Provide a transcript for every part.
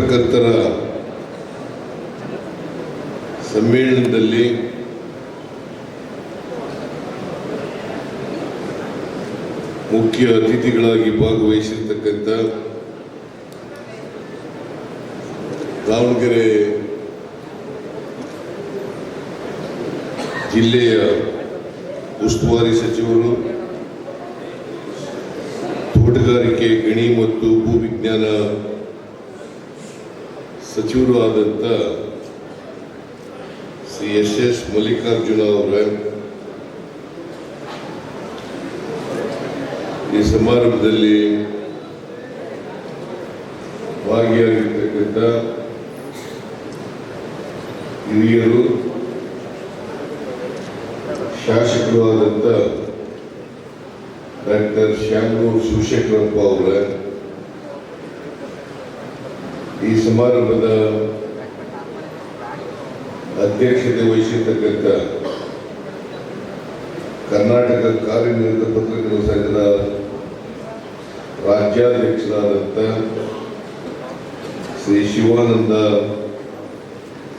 ಪತ್ರಕರ್ತರ ಸಮ್ಮೇಳನದಲ್ಲಿ ಮುಖ್ಯ ಅತಿಥಿಗಳಾಗಿ ಭಾಗವಹಿಸಿರ್ತಕ್ಕಂಥ ದಾವಣಗೆರೆ ಜಿಲ್ಲೆಯ ಸಚಿವರು ಆದಂಥ ಶ್ರೀ ಎಸ್ ಎಸ್ ಮಲ್ಲಿಕಾರ್ಜುನ ಅವರ, ಈ ಸಮಾರಂಭದಲ್ಲಿ ಭಾಗಿಯಾಗಿರ್ತಕ್ಕಂಥ ಹಿರಿಯರು, ಶಾಸಕರು ಆದಂಥ ಡಾಕ್ಟರ್ ಶ್ಯಾಮೂರ್ ಶಿವಶೇಖರಪ್ಪ ಅವರ ಈ ಸಮಾರಂಭದ ಅಧ್ಯಕ್ಷತೆ ವಹಿಸಿರ್ತಕ್ಕಂಥ ಕರ್ನಾಟಕ ಕಾರ್ಯನಿರತ ಪತ್ರಕರ್ತರ ಸಂಘದ ರಾಜ್ಯಾಧ್ಯಕ್ಷರಾದಂಥ ಶ್ರೀ ಶಿವಾನಂದ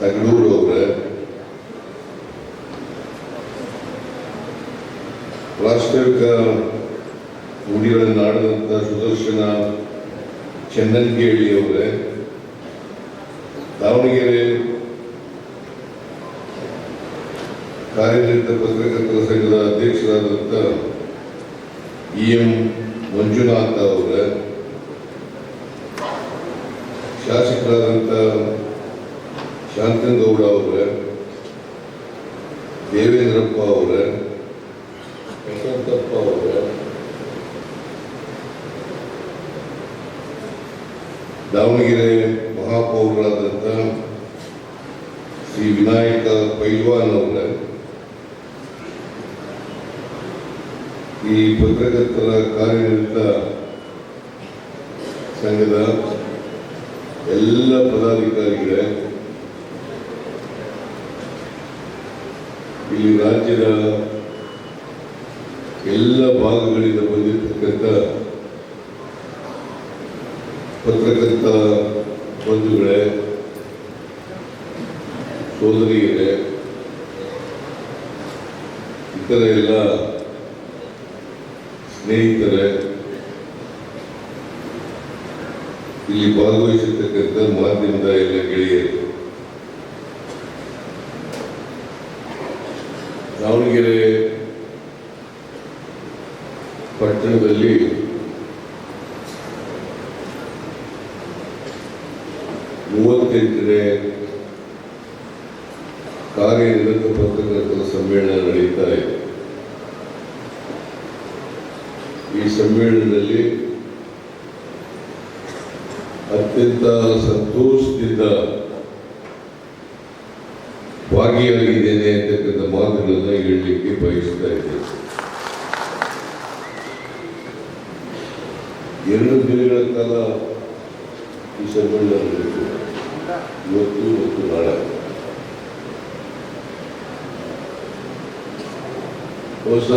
ತಗಡೂರು ಅವರ ರಾಷ್ಟ್ರೀಯ ನುಡಿಗಳನ್ನು ಆಡಿದಂಥ ಸುದರ್ಶನ ಚೆನ್ನಂಗೇಳಿ ಅವರೇ ದಾವಣಗೆರೆ ಕಾರ್ಯನಿರತ ಪತ್ರಕರ್ತರ ಸಂಘದ ಅಧ್ಯಕ್ಷರಾದಂಥ ಇ ಎಂ ಮಂಜುನಾಥ ಅವರ ಶಾಸಕರಾದಂಥ ಶಾಂತನಗೌಡ ಅವರ, ದೇವೇಂದ್ರಪ್ಪ ಅವರ, ಯಶವಂತಪ್ಪ ಅವರ, ದಾವಣಗೆರೆ ಮಹಾಪೌರರಾದ ವಿನಾಯಕ ಪೈಲ್ವಾನ್ ಅವರ ಈ ಪತ್ರಕರ್ತರ ಕಾರ್ಯನಿರತ ಸಂಘದ ಎಲ್ಲ ಪದಾಧಿಕಾರಿಗಳೇ, ಇಲ್ಲಿ ರಾಜ್ಯದ ಎಲ್ಲ ಭಾಗಗಳಿಂದ ಬಂದಿರತಕ್ಕಂಥ ಪತ್ರಕರ್ತ ಬಂಧುಗಳೇ ಸೋದರಿಯರೇ ಇತರ ಎಲ್ಲ ಸ್ನೇಹಿತರೆ ಇಲ್ಲಿ ಭಾಗವಹಿಸಿರ್ತಕ್ಕಂಥ ಮಾಧ್ಯಮದ ಎಲ್ಲ ಗೆಳೆಯರು ದಾವಣಗೆರೆ ಪಟ್ಟಣದಲ್ಲಿ ಮೂವತ್ತೆಂಟನೇ ಕಾರ್ಯನಿರತ ಪತ್ರಕರ್ತರ ಸಮ್ಮೇಳನ ನಡೀತಾ ಇದೆ ಈ ಸಮ್ಮೇಳನದಲ್ಲಿ ಅತ್ಯಂತ ಸಂತೋಷದಿಂದ ಭಾಗಿಯಾಗಿದ್ದೇನೆ ಅಂತಕ್ಕಂಥ ಮಾತುಗಳನ್ನು ಹೇಳಲಿಕ್ಕೆ ಬಯಸ್ತಾ ಇದ್ದೇನೆ. ಎರಡು ದಿನಗಳ ಕಾಲ ಈ ಸಮ್ಮೇಳನ ಇವತ್ತು ಮತ್ತು ನಾಳೆ. ಹೊಸ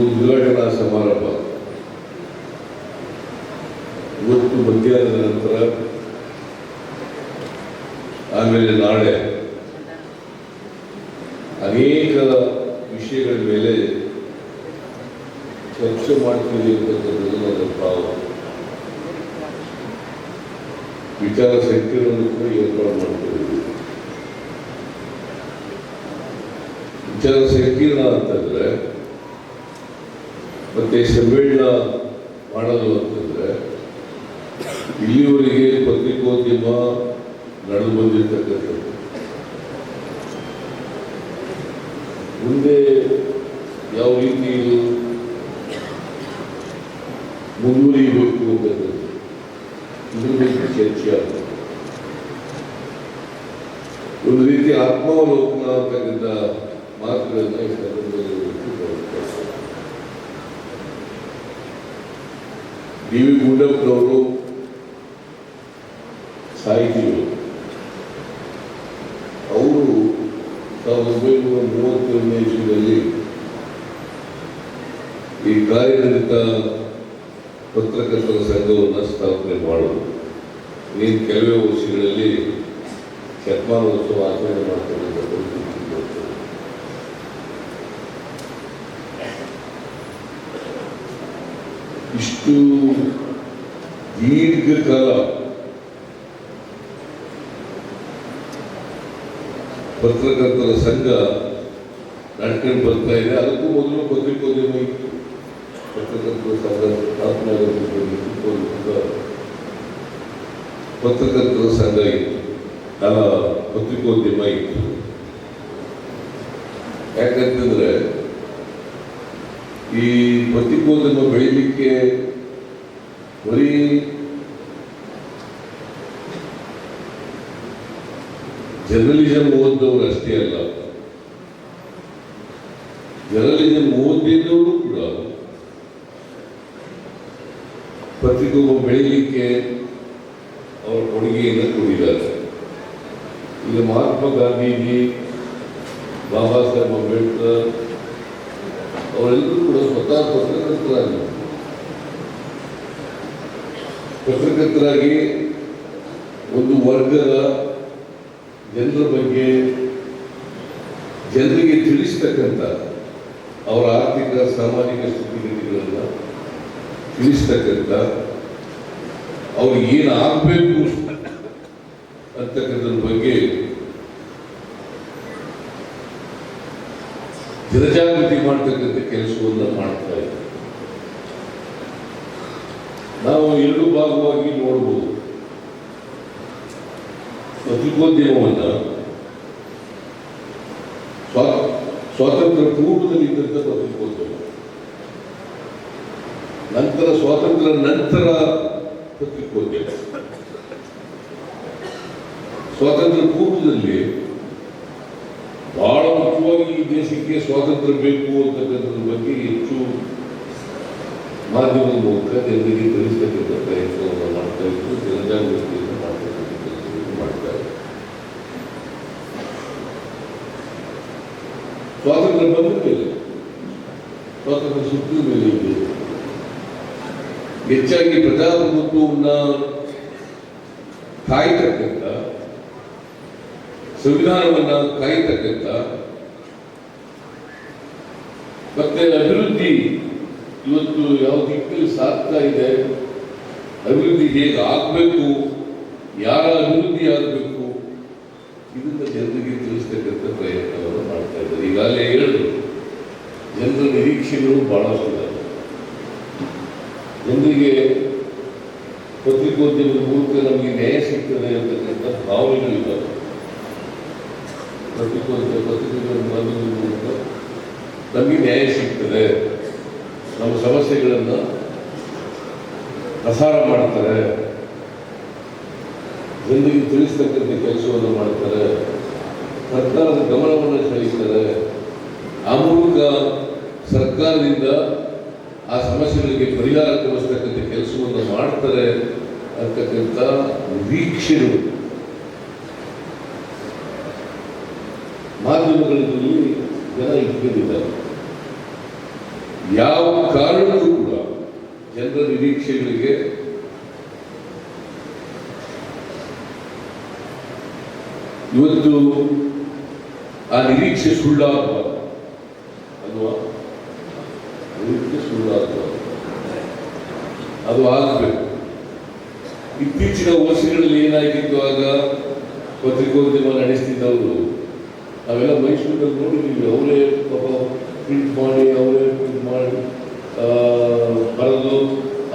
ಉದ್ಘಾಟನಾ ಸಮಾರಂಭ. ಇವತ್ತು ಮಧ್ಯಾಹ್ನದ ನಂತರ ಆಮೇಲೆ ನಾಳೆ ಅನೇಕ ವಿಷಯಗಳ ಮೇಲೆ ಚರ್ಚೆ ಮಾಡ್ತೀವಿ ಅಂತಕ್ಕಂಥದ್ದು ನನ್ನ ಭಾವ ವಿಚಾರ ಶಕ್ತಿಗಳನ್ನು ಕೂಡ ಏರ್ಪಾಡು ಮಾಡ್ತೀವಿ ವಿಚಾರ ಸಂಕೀರ್ಣ ಅಂತಂದ್ರೆ ಮತ್ತೆ ಸಮ್ಮೇಳನ ಮಾಡಲು ಅಂತಂದ್ರೆ ಇಲ್ಲಿವರೆಗೆ ಪತ್ರಿಕೋದ್ಯಮ ನಡೆದು ಬಂದಿರತಕ್ಕಂಥದ್ದು. ಮುಂದೆ ಯಾವ ರೀತಿ ಇದು ಮುಂದುವರಿಯಬೇಕು ಅಂತಕ್ಕಂಥದ್ದು ಇದ್ರ ಬಗ್ಗೆ ಚರ್ಚೆ ಆಗ್ತದೆ ಒಂದು ರೀತಿ ಆತ್ಮಾವಲೋಕನ ಅಂತಕ್ಕಂಥ ಮಾತುಗಳನ್ನು. ಡಿ ವಿ ಗುಂಡಪ್ಪನವರು ಸಾಹಿತಿಗಳು. ಕಾರ್ಯನಿರತ ಪತ್ರಕರ್ತರ ಸಂಘವನ್ನು ಸ್ಥಾಪನೆ ಮಾಡುವುದು. ನೀನು ಕೆಲವೇ ವರ್ಷಗಳಲ್ಲಿ ಶತಮಾನೋತ್ಸವ ಆಚರಣೆ ಮಾಡ್ತಕ್ಕಂಥ. ಇಷ್ಟು ದೀರ್ಘಕಾಲ ಪತ್ರಕರ್ತರ ಸಂಘ ನಡ್ಕೊಂಡು ಬರ್ತಾ ಇದೆ. ಅದಕ್ಕೂ ಮೊದಲು ಪತ್ರಿಕೋದ್ಯಮ ಇತ್ತು. ಪತ್ರಕರ್ತರ ಸಂಘ ಪತ್ರಕರ್ತರ ಸಂಘ ಇತ್ತು ಕಾಲ ಪತ್ರಿಕೋದ್ಯಮ ಇತ್ತು ಯಾಕಂತಂದ್ರೆ ಈ ಪತ್ರಿಕೋದ್ಯಮ ಬೆಳೀಲಿಕ್ಕೆ ಬರೀ ಜರ್ನಲಿಸಮ್ ಓದಿದವರು ಅಷ್ಟೇ ಅಲ್ಲ ಜರ್ನಲಿಸಂ ಓದಿದವರು ಕೂಡ ಪತ್ರಿಕೋದ್ಯಮ ಬೆಳೀಲಿಕ್ಕೆ ಅವರ ಕೊಡುಗೆಯನ್ನು ಕೂಡಿದ್ದಾರೆ ಈಗ ಮಹಾತ್ಮ ಗಾಂಧೀಜಿ, ಬಾಬಾ ಸಾಹೇಬ್ ಅಂಬೇಡ್ಕರ್ ಅವರೆಲ್ಲರೂ ಕೂಡ ಸ್ವತಃ ಪತ್ರಕರ್ತರಾಗಿ ಪತ್ರಕರ್ತರಾಗಿ ಒಂದು ವರ್ಗದ ಜನರ ಬಗ್ಗೆ ಜನರಿಗೆ ತಿಳಿಸ್ತಕ್ಕಂಥ ಅವರ ಆರ್ಥಿಕ, ಸಾಮಾಜಿಕ ಸ್ಥಿತಿಗತಿಗಳನ್ನು ತಿಳಿಸ್ತಕ್ಕಂಥ ಅವ್ರಿಗೆ ಏನು ಆಗಬೇಕು ಅಂತಕ್ಕಂಥದ್ರ ಬಗ್ಗೆ ಜನಜಾಗೃತಿ ಮಾಡ್ತಕ್ಕಂಥ ಕೆಲಸವನ್ನು ಮಾಡ್ತಾ ಇದ್ದಾರೆ. ನಾವು ಎರಡು ಭಾಗವಾಗಿ ನೋಡ್ಬೋದು. ಪತ್ರಿಕೋದ್ಯಮವನ್ನ ಸ್ವಾ- ಸ್ವಾತಂತ್ರ್ಯ ಪೂರ್ವದಲ್ಲಿ ಇದ್ದಂಥ ಪತ್ರಿಕೋದ್ಯಮ ನಂತರ ಸ್ವಾತಂತ್ರ್ಯ ನಂತರ ಪತ್ರಿಕೋದ್ಯಮ ಸ್ವಾತಂತ್ರ್ಯ ಪೂರ್ವದಲ್ಲಿ ಬಹಳ ಮುಖ್ಯವಾಗಿ ಈ ದೇಶಕ್ಕೆ ಸ್ವಾತಂತ್ರ್ಯ ಬೇಕು ಅಂತಕ್ಕಂಥದ್ರ ಬಗ್ಗೆ ಹೆಚ್ಚು ಮಾಧ್ಯಮದ ಮೂಲಕ ಜನರಿಗೆ ತಿಳಿಸ್ತಕ್ಕಂಥ ಪ್ರಯತ್ನವನ್ನು ಮಾಡ್ತಾ ಇದ್ದು ಜನಜಾಗೃತಿಯನ್ನು ಮಾಡ್ತಕ್ಕಂಥ ಮಾಡ್ತಾ ಸ್ವಾತಂತ್ರ್ಯ ಬಂದ ಮೇಲೆ, ಸ್ವಾತಂತ್ರ್ಯ ಸಿಕ್ಕಿದ ಮೇಲೆ ಇದೆ. ಹೆಚ್ಚಾಗಿ ಪ್ರಜಾಪ್ರಭುತ್ವವನ್ನ ಕಾಯ್ತಕ್ಕಂಥ, ಸಂವಿಧಾನವನ್ನ ಕಾಯ್ತಕ್ಕಂಥ, ಮತ್ತೆ ಅಭಿವೃದ್ಧಿ ಇವತ್ತು ಯಾವ ದಿಕ್ಕಲ್ಲಿ ಸಾಗ್ತಾ ಇದೆ, ಅಭಿವೃದ್ಧಿ ಹೇಗೆ ಆಗಬೇಕು, ಯಾರ ಅಭಿವೃದ್ಧಿ ಆಗಬೇಕು, ಇದನ್ನ ಜನರಿಗೆ ತಿಳಿಸ್ತಕ್ಕಂಥ ಪ್ರಯತ್ನವನ್ನು ಮಾಡ್ತಾ ಇದ್ದಾರೆ. ಈಗಾಗಲೇ ಹೇಳಿದ್ರು ಜನರ ನಿರೀಕ್ಷೆಗಳು ಬಹಳಷ್ಟು ಇದ್ದಾವೆ ಜನರಿಗೆ ಪತ್ರಿಕೋದ್ಯಮದ ಮೂಲಕ ನಮಗೆ ನ್ಯಾಯ ಸಿಗ್ತದೆ ಅಂತಕ್ಕಂಥ ಭಾವನೆಗಳಿದ್ದಾವೆ. ಪತ್ರಿಕೋದ್ಯಮ ಪತ್ರಿಕೋದ್ಯಮ ಮಾಧ್ಯಮದ ಮೂಲಕ ನಮಗೆ ನ್ಯಾಯ ಸಿಗ್ತದೆ. ನಮ್ಮ ಸಮಸ್ಯೆಗಳನ್ನು ಪ್ರಸಾರ ಮಾಡ್ತಾರೆ ಜನರಿಗೆ ತಿಳಿಸ್ತಕ್ಕಂಥ ಕೆಲಸವನ್ನು ಮಾಡ್ತಾರೆ ಸರ್ಕಾರದ ಗಮನವನ್ನು ಸೆಳೀತಾರೆ ಆ ಮೂಲಕ ಸರ್ಕಾರದಿಂದ ಆ ಸಮಸ್ಯೆಗಳಿಗೆ ಪರಿಹಾರ ಕೊಡಿಸ್ತಕ್ಕಂಥ ಕೆಲಸವನ್ನು ಮಾಡ್ತಾರೆ ಅಂತಕ್ಕಂಥ ನಿರೀಕ್ಷೆಗಳು ಮಾಧ್ಯಮಗಳಲ್ಲಿ ಜನ ಇಟ್ಕೊಂಡಿದ್ದಾರೆ ಯಾವ ಕಾರಣಕ್ಕೂ ಕೂಡ ಜನರ ನಿರೀಕ್ಷೆಗಳಿಗೆ ಇವತ್ತು ಆ ನಿರೀಕ್ಷೆ ಸುಳ್ಳಾಗುವ ಅಲ್ವಾ ನಿರೀಕ್ಷೆ ಸುಳ್ಳಾಗುವ ಅದು ಆಗಬೇಕು. ಇತ್ತೀಚಿನ ವರ್ಷಗಳಲ್ಲಿ ಏನಾಗಿತ್ತು ಆಗ ಪತ್ರಿಕೋದ್ಯಮ ನಡೆಸ್ತಿದ್ದವರು, ನಾವೆಲ್ಲ ಮೈಸೂರಿನಲ್ಲಿ ನೋಡಿದ್ದೀವಿ, ಅವರೇ ಪಾಪ ಪ್ರಿಂಟ್ ಮಾಡಿ ಅವರೇ ಟ್ರೀಟ್ ಮಾಡಿ ಬರೆದು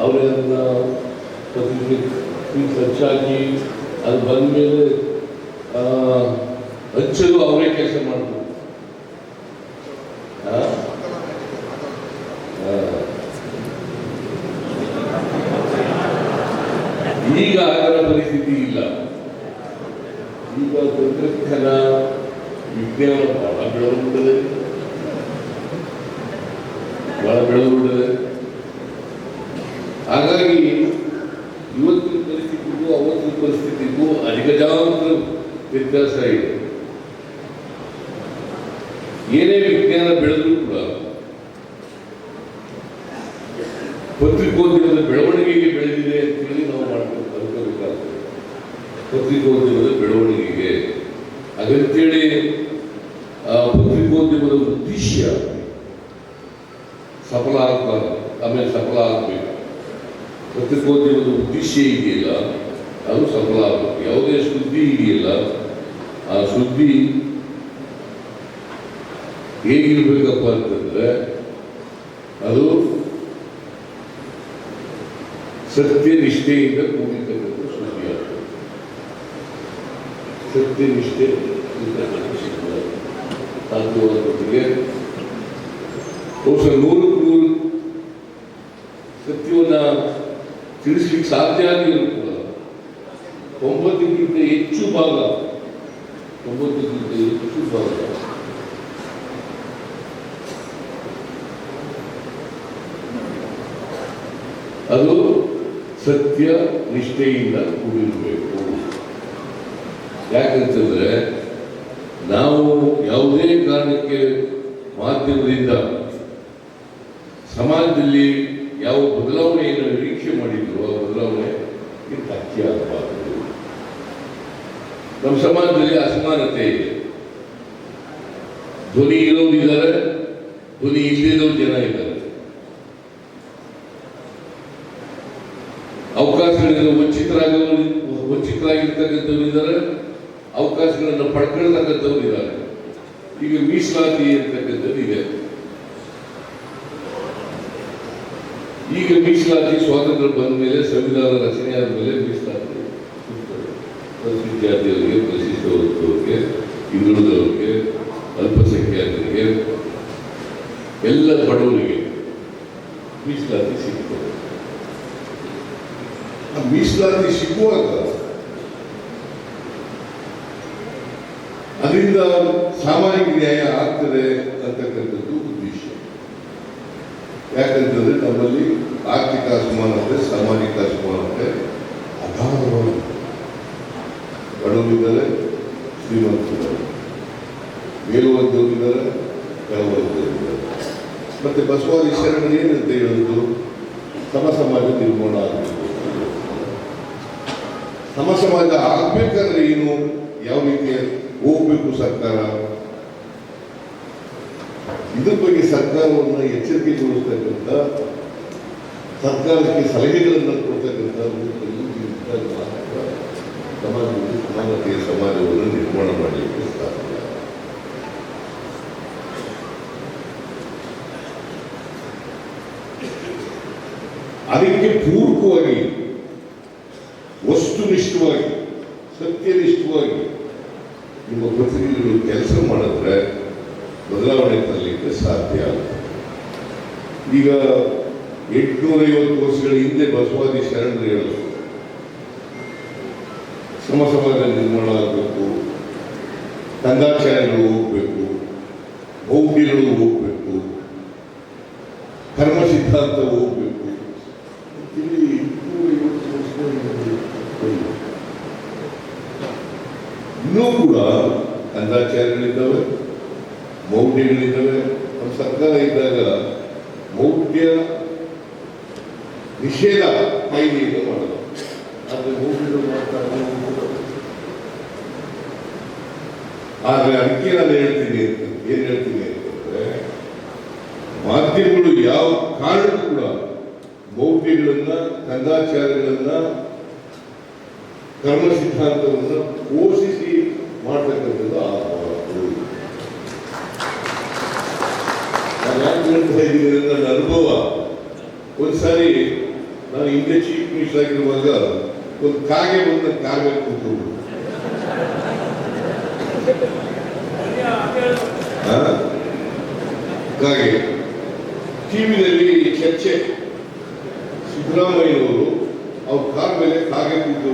ಅವರೇ ಅದನ್ನ ಪ್ರತಿ ಹಚ್ಚಾಕಿ ಅದು ಬಂದ ಮೇಲೆ ಹಚ್ಚಲು ಅವರೇ ಕೆಲಸ ಮಾಡಿದ್ರು. ಈಗ ಅದರ ಪರಿಸ್ಥಿತಿ ಇಲ್ಲ. ಈಗ ತಂತ್ರಜ್ಞಾನ, ವಿಜ್ಞಾನ ಬಹಳ ಬೆಳೆದುಬಿಟ್ಟಿದೆ ಬಹಳ ಬೆಳೆದುಬಿಟ್ಟಿದೆ. ಹಾಗಾಗಿ ಇವತ್ತಿನ ಪರಿಸ್ಥಿತಿಗೂ, ಅವತ್ತಿನ ಪರಿಸ್ಥಿತಿಗೂ ಅಧಿಗಜಾಂತರ ವ್ಯತ್ಯಾಸ ಇದೆ. ಏನೇ ವಿಜ್ಞಾನ ಬೆಳೆದರೂ ಕೂಡ ಪತ್ರಿಕೋದ್ಯಮದ ಬೆಳವಣಿಗೆಗೆ ಬೆಳೆದಿದೆ ಅಂತೇಳಿ ನಾವು ಮಾಡ್ಕೊಂಡು ಅನ್ಕೋಬೇಕಾಗ್ತದೆ ಪತ್ರಿಕೋದ್ಯಮದ ಬೆಳವಣಿಗೆಗೆ ಹಾಗಂತೇಳಿ ಆ ಪತ್ರಿಕೋದ್ಯಮದ ಉದ್ದೇಶ ಸಫಲ ಆಗಬಾರ್ದು ಆಮೇಲೆ ಸಫಲ ಆಗಬೇಕು ಪತ್ರಿಕೋದ್ಯಮದ ಉದ್ದೇಶ ಇದೆಯಲ್ಲ ಅದು ಸಫಲ ಆಗಬೇಕು ಯಾವುದೇ ಸುದ್ದಿ ಇದೆಯಲ್ಲ, ಆ ಸುದ್ದಿ ಹೇಗಿರ್ಬೇಕಪ್ಪ ಅಂತಂದ್ರೆ, ಅದು ಸತ್ಯನಿಷ್ಠೆಯಿಂದ ಕೂಡಿರ್ತಕ್ಕಂಥ ಸುದ್ದಿ ಆಗ್ತದೆ ಸತ್ಯನಿಷ್ಠೆ ಸಾಧ್ಯವಾದೊಟ್ಟಿಗೆ ಬಹುಶಃ ನೂರಕ್ಕೆ ನೂರು ಸತ್ಯವನ್ನ ತಿಳಿಸ್ಲಿಕ್ಕೆ ಸಾಧ್ಯ ಆಗಿಲ್ಲ ಹೆಚ್ಚು ಭಾಗ. ಒಂಬತ್ತಕ್ಕಿಂತ ಹೆಚ್ಚು ಭಾಗ. ಅದು ಸತ್ಯ ನಿಷ್ಠೆಯಿಂದ ಕೂಡಿರಬೇಕು. ಯಾಕಂತಂದ್ರೆ ನಾವು ಯಾವುದೇ ಕಾರಣಕ್ಕೆ ಮಾಧ್ಯಮದಿಂದ ಸಮಾಜದಲ್ಲಿ ಯಾವ ಬದಲಾವಣೆಯನ್ನು ನಿರೀಕ್ಷೆ ಮಾಡಿದ್ರು ಆ ಬದಲಾವಣೆ ಅತ್ಯಾಗ ನಮ್ಮ ಸಮಾಜದಲ್ಲಿ ಅಸಮಾನತೆ ಇದೆ. ಧ್ವನಿ ಇರೋರು ಇದ್ದಾರೆ ಧ್ವನಿ ಇಲ್ಲದಿರೋ ಜನ ಇದ್ದಾರೆ. ಅವಕಾಶಗಳಿಂದ ವಂಚಿತರಾಗವರು, ವಂಚಿತರಾಗಿರ್ತಕ್ಕಂಥವ್ರು ಇದ್ದಾರೆ, ಅವಕಾಶಗಳನ್ನು ಪಡ್ಕೊಳ್ತಕ್ಕಂಥವ್ರು ಇದ್ದಾರೆ. ಈಗ ಮೀಸಲಾತಿ ಅಂತಕ್ಕಂಥದ್ದು ಇದೆ. ಈಗ ಮೀಸಲಾತಿ ಸ್ವಾತಂತ್ರ್ಯ ಬಂದ ಮೇಲೆ ಸಂವಿಧಾನ ರಚನೆ ಆದ ಮೇಲೆ ಮೀಸಲಾತಿ. ಜಾತಿಯವರಿಗೆ ಪರಿಶಿಷ್ಟ ವರ್ಗದವರಿಗೆ ಹಿಂದುಳಿದವರಿಗೆ ಅಲ್ಪಸಂಖ್ಯಾತರಿಗೆ, ಎಲ್ಲ ಬಡವರಿಗೆ ಮೀಸಲಾತಿ ಸಿಗ್ತದೆ. ಮೀಸಲಾತಿ ಸಿಗುವಾಗ ಅದರಿಂದ ಸಾಮಾಜಿಕ ನ್ಯಾಯ ಆಗ್ತದೆ ಅಂತಕ್ಕಂಥದ್ದು ಉದ್ದೇಶ. ಯಾಕಂತಂದ್ರೆ ನಮ್ಮಲ್ಲಿ ಆರ್ಥಿಕ ಅಸಮಾನತೆ ಸಾಮಾಜಿಕ ಅಸಮಾನತೆ ಅಗಾಧವಾಗಿ ಬಡವರಿದ್ದಾರೆ ಶ್ರೀಮಂತರಿದ್ದಾರೆ ಮೇಲುವರ್ಗದವರಿದ್ದಾರೆ ಕೆಳವರ್ಗದವರಿದ್ದಾರೆ ಮತ್ತೆ ಬಸವಾದಿ ಶರಣರು ಏನಂತ ಹೇಳುವುದು? ಸಮ ಸಮಾಜ ನಿರ್ಮಾಣ ಆಗಬೇಕು ಸಮ ಸಮಾಜ ಆಗ್ಬೇಕಾದ್ರೆ ಏನು? ಯಾವ ರೀತಿ ಹೋಗ್ಬೇಕು ಸರ್ಕಾರ? ಇದ್ರ ಬಗ್ಗೆ ಸರ್ಕಾರವನ್ನು ಎಚ್ಚರಿಕೆಗೊಳಿಸ್ತಕ್ಕಂಥ, ಸರ್ಕಾರಕ್ಕೆ ಸಲಹೆಗಳನ್ನು ಕೊಡ್ತಕ್ಕಂಥ ರೂಪದಲ್ಲಿ ಸಮಾನತೆಯ ಸಮಾಜವನ್ನು ನಿರ್ಮಾಣ ಮಾಡಲಿಕ್ಕೆ ಸಾಧ್ಯ. ಅದಕ್ಕೆ ಪೂರಕವಾಗಿ, ವಸ್ತುನಿಷ್ಠವಾಗಿ, ಸತ್ಯನಿಷ್ಠವಾಗಿ ನಿಮ್ಮ ಪ್ರತಿನಿಧಿಗಳು ಕೆಲಸ ಮಾಡಿದ್ರೆ ಬದಲಾವಣೆ ತರಲಿಕ್ಕೆ ಸಾಧ್ಯ ಆಗುತ್ತೆ. ಈಗ ಎಂಟುನೂರೈವತ್ತು ವರ್ಷಗಳ ಹಿಂದೆ ಬಸವಾದಿ ಶರಣರು ಹೇಳೋದು ಸಮ ಸಮಾಜ ನಿರ್ಮಾಣ ಆಗಬೇಕು ಕಂದಾಚಾರಗಳು ಹೋಗಬೇಕು. ಮೌಢ್ಯಗಳು ಹೋಗಬೇಕು. ಕರ್ಮ ಸಿದ್ಧಾಂತ ಹೋಗ್ಬೇಕು ಇಲ್ಲಿ ಎಂಟುನೂರೈವತ್ತು ವರ್ಷಗಳ ಹಿಂದೆ ಬಂದಿದೆ. ಇನ್ನೂ ಕೂಡ ಕಂದಾಚಾರಗಳಿದ್ದಾವೆ ಮೌಢ್ಯಗಳಿದ್ದಾವೆ ನಮ್ಮ ಸರ್ಕಾರ ಇದ್ದಾಗ ಮೌಢ್ಯ ನಿಷೇಧ ಕಾಯ್ದೆಯನ್ನು ಮಾಡೋದು ಆದರೆ ಮೌಢ್ಯಗಳು ಮಾಡ್ತಾರೆ ಆದರೆ ಅದಕ್ಕೆ ನಾನು ಹೇಳ್ತೀನಿ ಅಂತ ಏನ್ ಹೇಳ್ತೀನಿ ಅಂತಂದ್ರೆ ಮಾಧ್ಯಮಗಳು ಯಾವ ಕಾರಣಕ್ಕೂ ಕೂಡ ಮೌಢ್ಯಗಳನ್ನ ಕಂದಾಚಾರಗಳನ್ನ ಕರ್ಮ ಸಿದ್ಧಾಂತವನ್ನು ಪೋಷಿಸಿ ಮಾಡ್ತಕ್ಕಂಥದ್ದು ಆಗಬಾರದು ನಾನು ಯಾಕೆ ಹೇಳ್ತಾ ಇದ್ದೀನಿ ಅಂದ್ರೆ ನನ್ನ ಅನುಭವ ಒಂದ್ಸಾರಿ ನಾನು ಹಿಂದೆ ಚೀಫ್ ಮಿನಿಸ್ಟರ್ ಆಗಿರುವಾಗ ಒಂದು ಕಾಗೆ ಬಂದು ಮೇಲೆ ಕೂತು. ಕಾಗೆ. ಟಿವಿನಲ್ಲಿ ಚರ್ಚೆ. ಸಿದ್ದರಾಮಯ್ಯನವರು ಅವ್ರ ಕಾರ್ ಮೇಲೆ ಕಾಗೆ ಕೂತು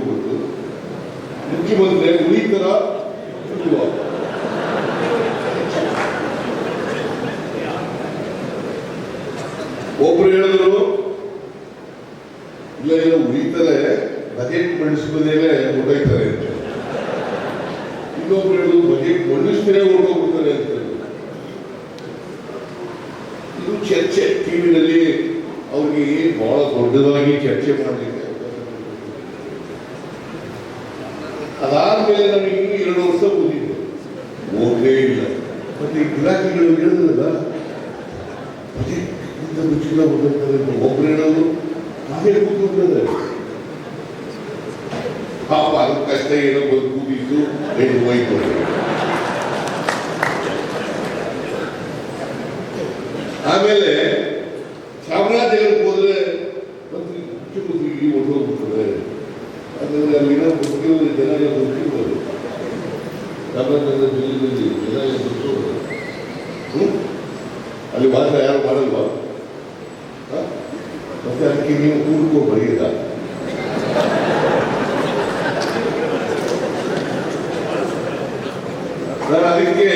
ಮುಖ್ಯಮಂತ್ರಿ ಉಳಿತರ ಇಲ್ವಾ? ಒಬ್ರು ಹೇಳಿದ್ರು ಇಲ್ಲ ಏನೋ ಉಳಿತಾರೆ ಬಜೆಟ್ ಮಂಡಿಸ್ಬೋದೇನೆ ಹೊರಟೋಯ್ತಾರೆ ಅಂತ ಇನ್ನೊಬ್ರು ಹೇಳಿದ್ರು ಬಜೆಟ್ ಮಂಡಿಸ್ತಾರೆ ಹೊರಟೋಗ್ಬಿಡ್ತಾರೆ ಅಂತ ಹೇಳಿದ್ರು. ಇದು ಚರ್ಚೆ ಟಿವಿನಲ್ಲಿ ಅವ್ರಿಗೆ ಬಹಳ ದೊಡ್ಡದಾಗಿ ಚರ್ಚೆ ಮಾಡಲಿಕ್ಕೆ ಅದಾದ್ಮೇಲೆ ನಮಗೆ ಇನ್ನೂ ಎರಡು ವರ್ಷ ಓದಿದ್ದೆ ಓದೇ ಇಲ್ಲ. ಮತ್ತೆ ಈ ಗಿರಾಕಿಗಳು ಹೇಳಿದ್ರಲ್ಲ ಇಂಥ ಮುಚ್ಚಿಲ್ಲ ಓದಿರ್ತಾರೆ ಒಬ್ಬರು ಹೇಳೋದು ಅದೇ ಕೂತ್ಕೊಂಡಿದ್ದಾರೆ ಪಾಪ ಅದು ಕಷ್ಟ ಏನೋ ಬಂದು ಕೂತಿದ್ದು ಹೋಯ್ತು ಆಮೇಲೆ ಚಾಮರಾಜನಗರಕ್ಕೆ ಹೋದ್ರೆ ಮಂತ್ರಿ ಮುಖ್ಯಮಂತ್ರಿಗೆ ಹೊರಟೋಗ್ಬಿಡ್ತಾರೆ ಯಾಕಂದ್ರೆ ಅಲ್ಲಿನ ಮುಖ್ಯಮಂತ್ರಿ ಜನ ಎಲ್ಲ ಗೊತ್ತಿರ್ಬೋದು ಚಾಮರಾಜನಗರ ಜಿಲ್ಲೆಯಲ್ಲಿ ಜನ ಎಲ್ಲ ಗೊತ್ತಿರ್ಬೋದು ಹ್ಮ್? ಅಲ್ಲಿ ವಾಸ ಯಾರು ಮಾಡಲ್ವಾ ಹ? ಮತ್ತೆ ಅದಕ್ಕೆ ನೀವು ಕೂಡ್ಕೋ ಬರೀದ ನಾನು ಅದಕ್ಕೆ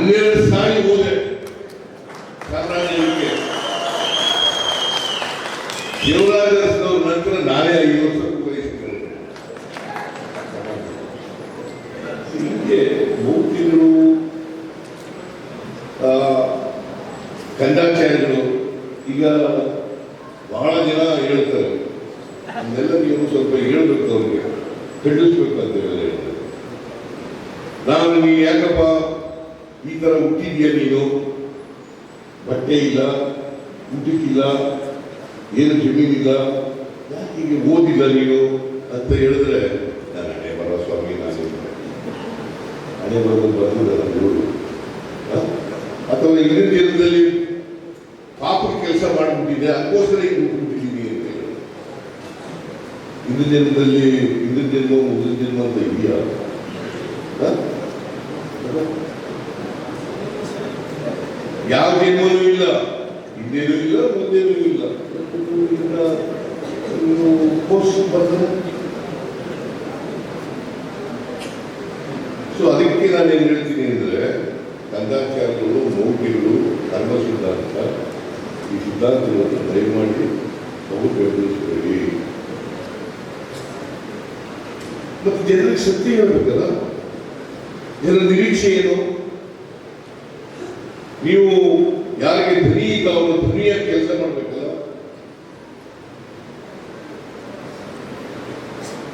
ಹನ್ನೆರಡು ಸಾರಿ ಹೋದೆ ಚಾಮರಾಜನಗರಕ್ಕೆ ದೇವರಾಜನವ್ರ ನಂತರ ನಾನೇ ಐದು ವರ್ಷ ವಹಿಸಿದ್ದೇನೆ ಹೀಗೆ ಮೂರ್ತಿಗಳು ಆ, ಕಂದಾಚಾರ್ಯಗಳು ಈಗ ಬಹಳ ಜನ ಹೇಳ್ತಾರೆ ಅದನ್ನೆಲ್ಲ ನೀವು ಸ್ವಲ್ಪ ಹೇಳ್ಬೇಕು ಅವ್ರಿಗೆ ಖಂಡಿಸ್ಬೇಕು ಅಂತ ಹೇಳಿ ಹೇಳ್ತಾರೆ ನಾನು ನೀ ಯಾಕಪ್ಪ ಈ ತರ ಹುಟ್ಟಿದ್ಯಾ ನೀನು ಬಟ್ಟೆ ಇಲ್ಲ ಊಟಕ್ಕಿಲ್ಲ ಏನು ಜಮೀನಿಲ್ಲ ಯಾಕೆ ಹೀಗೆ ಓದಿಲ್ಲ ನೀನು ಅಂತ ಹೇಳಿದ್ರೆ ನಾನು ಹಣೆ ಬರ ಸ್ವಾಮಿ ನಾನು ಹಣೆ ಬರೋದು ಬರ್ತದಲ್ಲ ದೇವರು ಹ? ಅಥವಾ ಹಿಂದಿನ ದಿನದಲ್ಲಿ ಪಾಪದ ಕೆಲಸ ಮಾಡಿಬಿಟ್ಟಿದ್ದೆ ಅದಕ್ಕೋಸ್ಕರ ಈಗ ಹುಟ್ಟಿದ್ದೀನಿ ಅಂತ ಹೇಳಿ ಹಿಂದಿನ ಜನ್ಮದಲ್ಲಿ ಹಿಂದಿನ ಜನ್ಮ ಮುಂದಿನ ಜನ್ಮ ಅಂತ ಇದೆಯಾ? ಯಾವ ಜನ್ಮನೂ ಇಲ್ಲ. ಹಿಂದೇನೂ ಇಲ್ಲ, ಮುಂದೇನೂ ಇಲ್ಲ. ಸೊ ಅದಕ್ಕೆ ನಾನು ಏನು ಹೇಳ್ತೀನಿ ಅಂದ್ರೆ ಕಂದಾಚಾರಗಳು ಮೌಢ್ಯಗಳು ಧರ್ಮ ಸಿದ್ಧಾಂತ, ಈ ಸಿದ್ಧಾಂತಗಳನ್ನು ದಯಮಾಡಿ ಅವರು ಬೆಂಬಲಿಸಬೇಡಿ ಮತ್ತು ಜನರಿಗೆ ಶಕ್ತಿ ಹೇಳ್ಬೇಕಲ್ಲ? ಜನರ ನಿರೀಕ್ಷೆ ಏನು? ನೀವು ಯಾರಿಗೆ ಧ್ವನಿ ಇಲ್ಲ ಅವರು ಧ್ವನಿಯ ಕೆಲಸ ಮಾಡಬೇಕಲ್ಲ?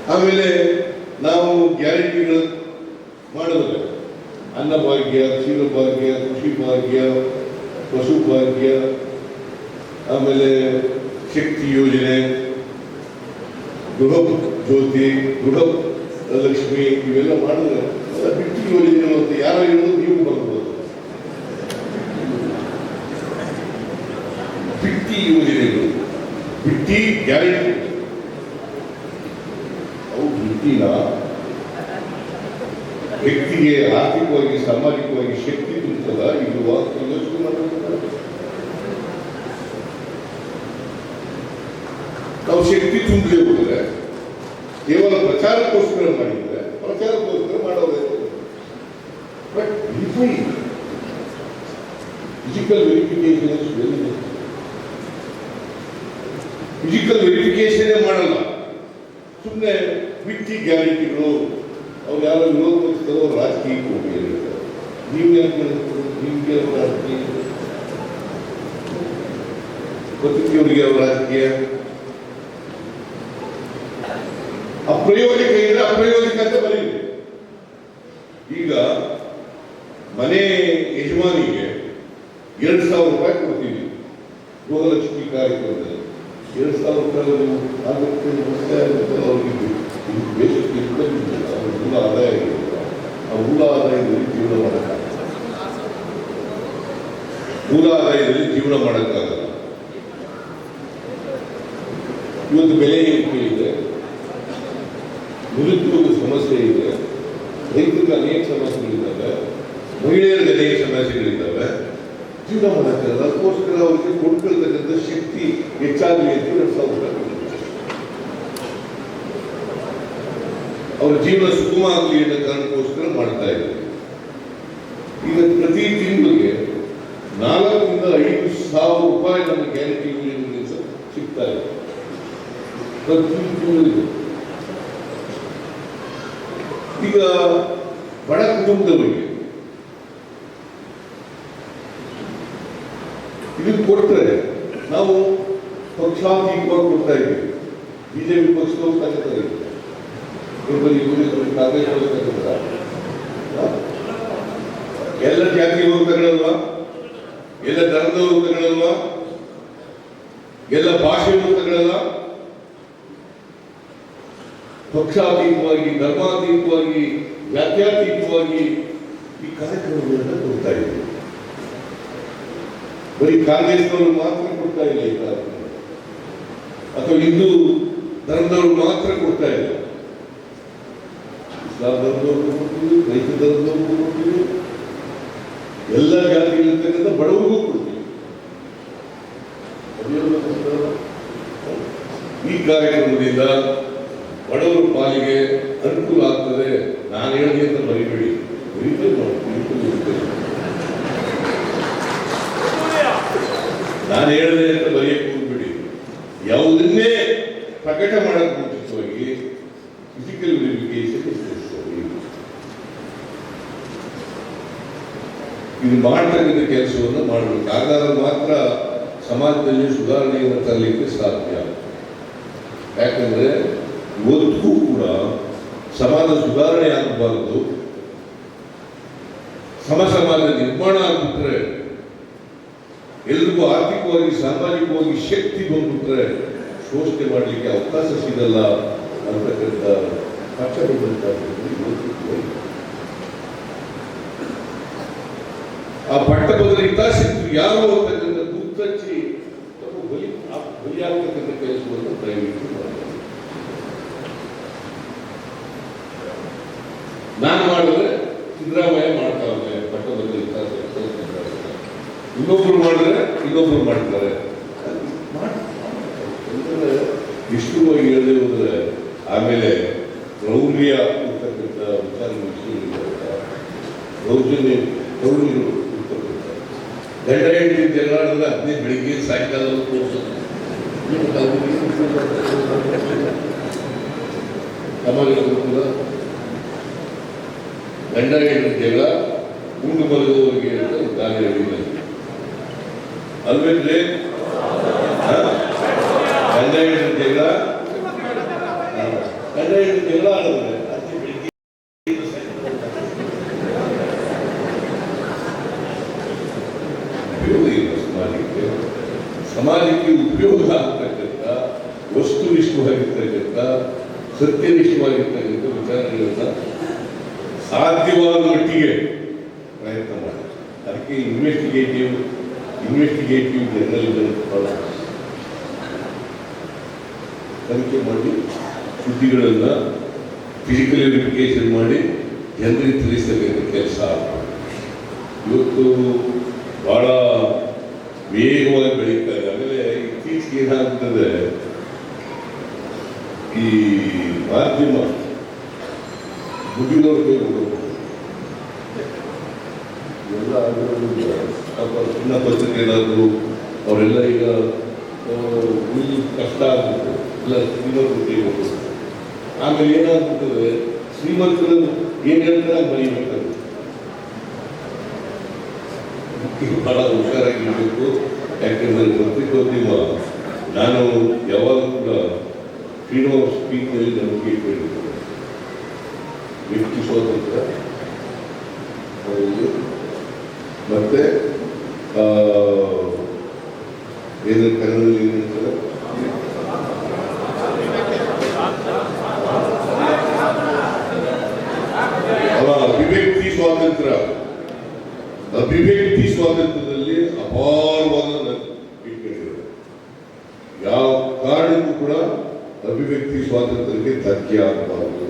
ಆಮೇಲೆ ನಾವು ಗ್ಯಾರಂಟಿಗಳು ಮಾಡಿದ್ರೆ ಅನ್ನಭಾಗ್ಯ ಕ್ಷೀರಭಾಗ್ಯ ಕೃಷಿ ಭಾಗ್ಯ, ಪಶು ಭಾಗ್ಯ, ಆಮೇಲೆ ಶಕ್ತಿ ಯೋಜನೆ, ಗೃಹ ಜ್ಯೋತಿ, ಗೃಹ ಲಕ್ಷ್ಮಿ, ಇವೆಲ್ಲ ಮಾಡಿದ್ರೆ ಬಿಟ್ಟಿ ಯೋಜನೆ ಅಂತ ಯಾರೋ ಹೇಳೋದು ನೀವು ಬರ್ಬೋದು ಬಿಟ್ಟಿ ಯೋಜನೆಗಳು ಬಿಟ್ಟಿ ಗ್ಯಾರಂಟಿ. ಅವು ಬಿಟ್ಟಿನ ವ್ಯಕ್ತಿಗೆ ಆರ್ಥಿಕವಾಗಿ, ಸಾಮಾಜಿಕವಾಗಿ ಶಕ್ತಿ ತುಂಬುತ್ತದ ಇದು ಯೋಚನೆ ಮಾಡಬೇಕು ನಾವು ಶಕ್ತಿ ತುಂಬಲೇ ಹೋದ್ರೆ ಕೇವಲ ಪ್ರಚಾರಕ್ಕೋಸ್ಕರ ಮಾಡಿದ್ರೆ, ಪ್ರಚಾರಕ್ಕೋಸ್ಕರ ಮಾಡೋದೇ. ಬಟ್ ಫಿಸಿಕಲ್ ವೆರಿಫಿಕೇಶನ್ ಮಾಡಲ್ಲ. ಸುಮ್ಮನೆ ಬಿಟ್ಟಿ ಗ್ಯಾರಂಟಿಗಳು ಅವ್ರು ಯಾರೋ ವಿರೋಧ ಪಕ್ಷದವರು ರಾಜಕೀಯಕ್ಕೆ ಹೋಗಿ ನೀವು ಯಾಕೆ ನಿಮಗೆ ರಾಜಕೀಯ ಪತ್ರಿಕೆಯವರಿಗೆ ಅವ್ರ ರಾಜಕೀಯ? ಅಪ್ರಯೋಜಕ ಇದ್ರೆ ಅಪ್ರಯೋಜಕ ಅಂತ ಬರೀ ಈಗ ಮನೆ ಯಜಮಾನಿಗೆ ಎರಡು ಸಾವಿರ ರೂಪಾಯಿ ಕೊಡ್ತೀವಿ. ಗೃಹಲಕ್ಷ್ಮಿ ಕಾರ್ಯಕ್ರಮದಲ್ಲಿ. ಎರಡು ಸಾವಿರ ರೂಪಾಯಿ ನೀವು ಅವ್ರಿಗೆ ಇಟ್ಕೊಂಡಿಲ್ಲ ಅವ್ರ ಮೂಲ ಆದಾಯ ಆ ಮೂಲ ಆದಾಯದಲ್ಲಿ ಜೀವನ ಮಾಡೋಕ್ಕಾಗಲ್ಲ. ಮೂಲ ಆದಾಯದಲ್ಲಿ ಜೀವನ ಮಾಡೋಕ್ಕಾಗಲ್ಲ ಇವತ್ತು ಬೆಲೆ ಏರಿಕೆ ಇದೆ ನಿರುದ್ಯೋಗ ಸಮಸ್ಯೆ ಇದೆ ರೈತರಿಗೆ ಅನೇಕ ಸಮಸ್ಯೆಗಳಿದ್ದಾವೆ ಮಹಿಳೆಯರಿಗೆ ಅನೇಕ ಸಮಸ್ಯೆಗಳಿದ್ದಾವೆ ಜೀವನ ಮಾಡೋಕ್ಕಾಗಲ್ಲ ಅದಕ್ಕೋಸ್ಕರ ಅವರಿಗೆ ಕೊಡ್ಕೊಳ್ತಕ್ಕಂಥ ಶಕ್ತಿ ಹೆಚ್ಚಾಗಲಿ ಅಂತ ರೂಪಾಯಿ ಅವ್ರ ಜೀವನ ಸುಗಮ ಆಗಲಿ ಅನ್ನೋ ಕಾರಣಕ್ಕೋಸ್ಕರ ಮಾಡ್ತಾ ಇದ್ದಾರೆ. ಈಗ ಪ್ರತಿ ತಿಂಗಳಿಗೆ ನಾಲ್ಕರಿಂದ ಐದು ಸಾವಿರ ರೂಪಾಯಿ ನಮ್ಮ ಗ್ಯಾರಂಟಿ ಯೂನಿಯನ್ ಸಿಗ್ತಾ ಇದೆ. ಪ್ರತಿ ತಿಂಗಳಿಗೆ. ಈಗ ಬಡ ಕುಟುಂಬದವರಿಗೆ ಇದನ್ನು ಕೊಟ್ಟರೆ ನಾವು ಪಕ್ಷಾತೀತವಾಗಿ ಕೊಡ್ತಾ ಇದ್ದೀವಿ ಬಿಜೆಪಿ ಪಕ್ಷದವ್ರು ತಗೋತಾರೆ ಇವ್ರು ಬರೀ ಇವ್ರು ಬರೀ ಕಾಂಗ್ರೆಸ್ ಅವರು ತಗೋತಾರ ಎಲ್ಲ ಜಾತಿಯವರು ತಗೊಳ್ಳಲ್ವಾ ಎಲ್ಲ ಧರ್ಮದವರು ತಗೊಳ್ಳಲ್ವಾ ಎಲ್ಲ ಭಾಷೆಯವರು ತಗೊಳ್ಳಲ್ಲ ಪಕ್ಷಾತೀತವಾಗಿ ಧರ್ಮಾತೀತವಾಗಿ ಜಾತ್ಯಾತೀತವಾಗಿ ಕಾರ್ಯಕ್ರಮಗಳನ್ನು ಕೊಡ್ತಾ ಇದ್ದೀವಿ ಬರೀ ಕಾಂಗ್ರೆಸ್ನವರು ಮಾತ್ರ ಕೊಡ್ತಾ ಇಲ್ಲ ಈ ಅಥವಾ ಹಿಂದೂ ಧರ್ಮದವರು ಮಾತ್ರ ಕೊಡ್ತಾ ಇಲ್ಲ. ಇಸ್ಲಾಂ ಧರ್ಮದವ್ರು ಕೊಡ್ತೀವಿ ರೈತ ಧರ್ಮದವ್ರು ಕೊಡ್ತೀವಿ ಎಲ್ಲ ಜಾತಿಗಳಿರ್ತಕ್ಕಂಥ ಬಡವರಿಗೂ ಕೊಡ್ತೀವಿ? ಈ ಕಾರ್ಯಕ್ರಮದಿಂದ ಬಡವರ ಪಾಲಿಗೆ ಅನುಕೂಲ ಆಗ್ತದೆ ನಾನು ಹೇಳಿದೆ ಅಂತ ಮರಿಬೇಡಿ ಬರೀತೇವೆ ನಾವು ಬರೀತೇವೆ, ಬರೀತೇವೆ. ನಾನು ಹೇಳಿದೆ ಅಂತ ಬರೆಯಕ್ಕೆ ಹೋಗ್ಬಿಡಿ ಯಾವುದನ್ನೇ ಪ್ರಕಟ ಮಾಡಕ್ಕೆ ಮುಂಚಿತವಾಗಿ ಫಿಸಿಕಲ್ ವೆರಿಫಿಕೇಶನ್ ಇದು ಮಾಡ್ತಕ್ಕಂಥ ಕೆಲಸವನ್ನು ಮಾಡಬೇಕು ಹಾಗಾದ್ರೆ ಮಾತ್ರ ಸಮಾಜದಲ್ಲಿ ಸುಧಾರಣೆಯನ್ನು ತರಲಿಕ್ಕೆ ಸಾಧ್ಯ ಯಾಕಂದ್ರೆ ಇವತ್ತಿಗೂ ಕೂಡ ಸಮಾಜ ಸುಧಾರಣೆ ಆಗಬಾರದು ಸಮ ಸಮಾಜ ನಿರ್ಮಾಣ ಆಗಿಬಿಟ್ರೆ ಎಲ್ರಿಗೂ ಆರ್ಥಿಕವಾಗಿ ಸಾಮಾಜಿಕವಾಗಿ ಶಕ್ತಿ ಬಂದ್ಬಿಟ್ರೆ ಶೋಷಣೆ ಮಾಡಲಿಕ್ಕೆ ಅವಕಾಶ ಸಿಗಲ್ಲ ಅಂತಕ್ಕಂಥ ಆ ಪಟ್ಟ ಬದಲು ಹಿತಾಸಕ್ತಿ ಯಾರು ಬಲಿಯಾಗ್ತಕ್ಕಂಥ ಕೆಲಸವನ್ನು ದಯವಿಟ್ಟು. ನಾನು ಮಾಡಿದ್ರೆ ಸಿದ್ದರಾಮಯ್ಯ ಮಾಡ್ತಾವೆ ಪಟ್ಟದಲ್ಲಿ ಇನ್ನೊಬ್ರು ಮಾಡಿದ್ರೆ ಇನ್ನೊಬ್ರು ಮಾಡ್ತಾರೆ. ವಿಷ್ಣು ಹೇಳದೆ ಹೋದ್ರೆ ಆಮೇಲೆ ರೌರ್ಯ ಅಂತಕ್ಕಂಥ ವಿಚಾರ ದೌರ್ಜನ್ಯ ಕ್ರೌರ್ಯರು ಇರ್ತಕ್ಕಂಥ. ಗಂಡ ಹೆಂಡತಿ ಜಗಳಾಡಿದ್ರೆ ಅದೇ ಬೆಳಿಗ್ಗೆ ಸಾಯಂಕಾಲ ತೋರಿಸೋದು. ಸಮಾಜ ಗೊತ್ತಿಲ್ಲ ಗಂಡ ಹೆಂಡತಿ ಜಗಳ ಉಂಡು ಮಲಗುವವರಿಗೆ ಅಂತ ದಾರಿ ಹೇಳಿದ್ದಾರೆ ಅಲ್ವೇನ್ರಿ ಹಾ? ಗಂಡ ಹೆಂಡತಿ ಜಗಳ ಹಾ. ಗಂಡ ಹೆಂಡತಿ ಜಗಳ ಇನ್ವೆಸ್ಟಿಗೇಟಿವ್ ಜರ್ನಲಿಸಮ್ ತನಿಖೆ ಮಾಡಿ ಸುದ್ದಿಗಳನ್ನು ಫಿಸಿಕಲ್ ವೆರಿಫಿಕೇಶನ್ ಮಾಡಿ, ಜನರಿಗೆ ತಿಳಿಸಬೇಕು ಕೆಲಸ. ಇವತ್ತು ಬಹಳ ವೇಗವಾಗಿ ಬೆಳೀತಾ ಇದೆ. ಆಮೇಲೆ ಇತ್ತೀಚೆಗೆ ಏನಾಗ್ತದೆ, ಈ ಮಾಧ್ಯಮ, ಮುಗಿದವ್ರ ಕೈ ಹೋಗ್ಬೇಕು ಎಲ್ಲ ಆಗಿರೋದ್ರಿಂದ ಪಾಪ ಸಣ್ಣ ಪತ್ರಿಕೆಗಳಾದ್ರು ಅವರೆಲ್ಲ ಈಗ ಆ, ಇಲ್ಲಿ ಕಷ್ಟ ಆಗ್ಬಿಟ್ಟು ಎಲ್ಲ ಶ್ರೀಮಂತರ ಕೈ ಹೋಗ್ಬೇಕು ಆಮೇಲೆ ಏನಾಗ್ಬಿಡ್ತದೆ? ಶ್ರೀಮಂತರು ಏನ್ ಹೇಳ್ತಾರೆ ಬರೀಬೇಕು. ಬಹಳ ಹುಷಾರಾಗಿರ್ಬೇಕು. ಯಾಕಂದ್ರೆ ಪತ್ರಿಕೋದ್ಯಮ ನಾನು ಯಾವಾಗ ಫ್ರೀಡಮ್ ಆಫ್ ಸ್ಪೀಚ್ನಲ್ಲಿ ನಂಬಿಕೆ ಇಟ್ಟಿರ್ತೇನೆ ವ್ಯಕ್ತಿ ಸ್ವಾತಂತ್ರ್ಯ ಹೌದು. ಮತ್ತೆ ಆ, ಏನು ಕನ್ನಡದಲ್ಲಿ ಏನು ಹೇಳ್ತಾರೆ ಅವ ಅಭಿವ್ಯಕ್ತಿ ಸ್ವಾತಂತ್ರ್ಯ ಅಭಿವ್ಯಕ್ತಿ ಸ್ವಾತಂತ್ರ್ಯದಲ್ಲಿ ಅಪಾರವಾದ ಇಟ್ಕೊಂಡಿದ್ದಾರೆ ಯಾವ ಕಾರಣಕ್ಕೂ ಕೂಡ ಅಭಿವ್ಯಕ್ತಿ ಸ್ವಾತಂತ್ರ್ಯಕ್ಕೆ ಧಕ್ಕೆ ಆಗಬಾರದು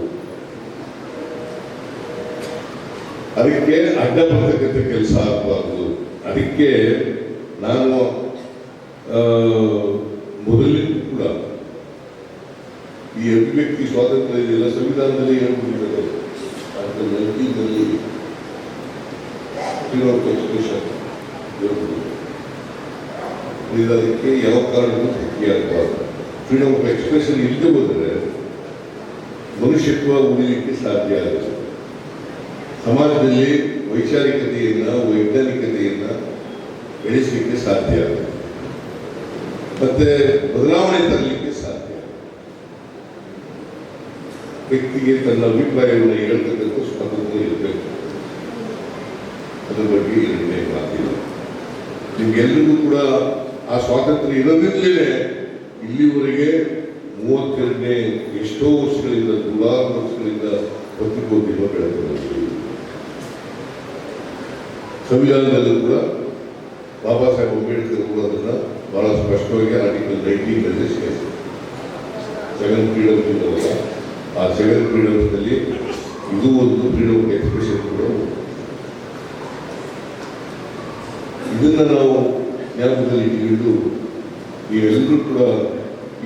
ಅದಕ್ಕೆ ಅಡ್ಡ ಬರ್ತಕ್ಕಂಥ ಕೆಲಸ ಆಗಬಾರ್ದು. ಅದಕ್ಕೆ ನಾನು ಆ, ಮೊದಲಿಗೂ ಕೂಡ ಈ ಅಭಿವ್ಯಕ್ತಿ ಸ್ವಾತಂತ್ರ್ಯ ಇದೆಲ್ಲ ಸಂವಿಧಾನದಲ್ಲಿ ಹೇಳ್ಬಿಟ್ಟಿದ್ದಾರೆ ಆರ್ಟಿಕಲ್ ನೈನ್ಟೀನಲ್ಲಿ ಫ್ರೀಡಮ್ ಆಫ್ ಎಕ್ಸ್ಪ್ರೆಷನ್ ಇದಕ್ಕೆ ಯಾವ ಕಾರಣಕ್ಕೂ ಧಕ್ಕೆ ಆಗಬಾರ್ದು ಫ್ರೀಡಮ್ ಆಫ್ ಎಕ್ಸ್ಪ್ರೆಷನ್ ಇಲ್ಲದೆ ಹೋದರೆ ಮನುಷ್ಯತ್ವ ಉಳಿಲಿಕ್ಕೆ ಸಾಧ್ಯ ಆಗುತ್ತೆ ಸಮಾಜದಲ್ಲಿ ವೈಚಾರಿಕತೆಯನ್ನ ವೈಜ್ಞಾನಿಕತೆಯನ್ನ ಬೆಳೆಸಲಿಕ್ಕೆ ಸಾಧ್ಯ ಮತ್ತೆ ಬದಲಾವಣೆ ತರಲಿಕ್ಕೆ ಸಾಧ್ಯ ವ್ಯಕ್ತಿಗೆ ತನ್ನ ಅಭಿಪ್ರಾಯವನ್ನು ಹೇಳ್ತಕ್ಕಂಥ ಸ್ವಾತಂತ್ರ್ಯ ಇರಬೇಕು. ಅದರ ಬಗ್ಗೆ ಎರಡನೇ ಮಾತಿಲ್ಲ. ನಿಮ್ಗೆಲ್ಲರಿಗೂ ಕೂಡ ಆ ಸ್ವಾತಂತ್ರ್ಯ ಇರೋದ್ರಿಂದಲೇ ಇಲ್ಲಿವರೆಗೆ ಮೂವತ್ತೆರಡನೇ ಎಷ್ಟೋ ವರ್ಷಗಳಿಂದ, ನೂರಾರು ವರ್ಷಗಳಿಂದ ಪತ್ರಿಕೋದ್ಯಮ ಬೆಳೆದು ಸಂವಿಧಾನದಲ್ಲೂ ಕೂಡ ಬಾಬಾ ಸಾಹೇಬ್ ಅಂಬೇಡ್ಕರ್ ಕೂಡ ಅದನ್ನು ಬಹಳ ಸ್ಪಷ್ಟವಾಗಿ ಆರ್ಟಿಕಲ್ ನೈನ್ಟೀನ್ ಸೇರಿಸಿದರು ಸೆವೆನ್ ಫ್ರೀಡಮ್ಸ್ ಇದ್ದಾವಲ್ಲ, ಆ ಸೆವೆನ್ ಫ್ರೀಡಮ್ಸ್ನಲ್ಲಿ ಇದು ಒಂದು ಫ್ರೀಡಮ್ ಎಕ್ಸ್ಪ್ರೆಷನ್ ಕೂಡ ಇದನ್ನು ನಾವು ಜ್ಞಾಪಕದಲ್ಲಿ ಇಟ್ಟುಕೊಂಡು ನೀವೆಲ್ಲರೂ ಕೂಡ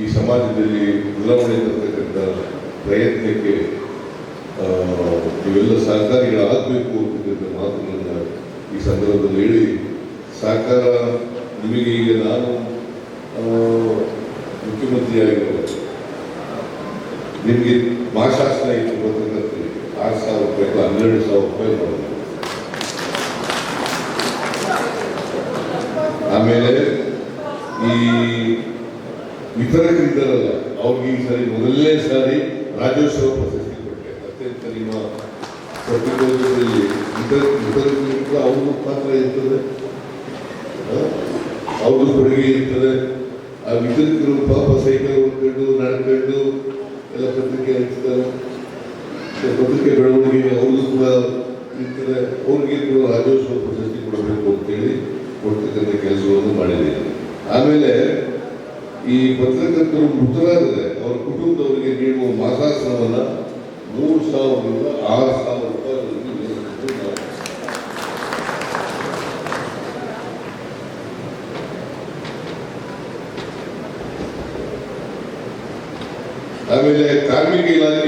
ಈ ಸಮಾಜದಲ್ಲಿ ಬದಲಾವಣೆ ತರತಕ್ಕಂಥ ಪ್ರಯತ್ನಕ್ಕೆ ಇವೆಲ್ಲ ಸಹಕಾರಿಗಳಾಗಬೇಕು ಅಂತಕ್ಕಂಥ ಮಾತುಗಳನ್ನ ಈ ಸಂದರ್ಭದಲ್ಲಿ ಹೇಳಿ ಸಹಕಾರ ನಿಮಗೆ ಈಗ ನಾನು ಮುಖ್ಯಮಂತ್ರಿಯಾಗಿರುವ ನಿಮಗೆ ಮಹಾಶಾಸನ ಇತ್ತು ಬರ್ತಕ್ಕಂಥ ಆರು ಸಾವಿರ ರೂಪಾಯಿ ಹನ್ನೆರಡು ಸಾವಿರ ರೂಪಾಯಿ ಕೊಡಬೇಕು ಆಮೇಲೆ ಈ ವಿತರಕರಿದ್ದಾರಲ್ಲ ಅವ್ರಿಗೆ ಈ ಸಾರಿ ಮೊದಲನೇ ಸಾರಿ ರಾಜ್ಯೋತ್ಸವ ಪ್ರಶಸ್ತಿ ಕೊಟ್ಟೆ. ಅತ್ಯಂತ ನಿಮ್ಮ ಪತ್ರಿಕೋದ್ಯಮದಲ್ಲಿ ವಿತರ ವಿತರಕರಿಗೆ ಅವ್ರದ್ದು ಪಾತ್ರ ಇರ್ತದೆ. ಅವ್ರದ್ದು ಕೊಡುಗೆ ಇರ್ತದೆ. ಆ ವಿತರಕರು ಪಾಪ ಸೈಕಲ್ ಹೊಡ್ಕೊಂಡು ನಡ್ಕೊಂಡು ಎಲ್ಲ ಪತ್ರಿಕೆ ಹಂಚ್ತಾರೆ. ಪತ್ರಿಕೆ ಬೆಳವಣಿಗೆ ಅವ್ರದ್ದು ಕೂಡ ಇರ್ತದೆ. ಅವ್ರಿಗೆ ಕೂಡ ರಾಜ್ಯೋತ್ಸವ ಪ್ರಶಸ್ತಿ ಕೊಡಬೇಕು ಅಂತೇಳಿ ಕೊಡ್ತಕ್ಕಂಥ ಕೆಲಸವನ್ನು ಮಾಡಿದೆ. ಆಮೇಲೆ ಈ ಪತ್ರಕರ್ತರು ಮೃತರಾದರೆ, ಅವರ ಕುಟುಂಬದವರಿಗೆ ನೀಡುವ ಮಾಸಾಶ್ರಮನ ಮೂರು ಸಾವಿರದಿಂದ ಆರು ಸಾವಿರ ಆಮೇಲೆ ಕಾರ್ಮಿಕ ಇಲಾಖೆ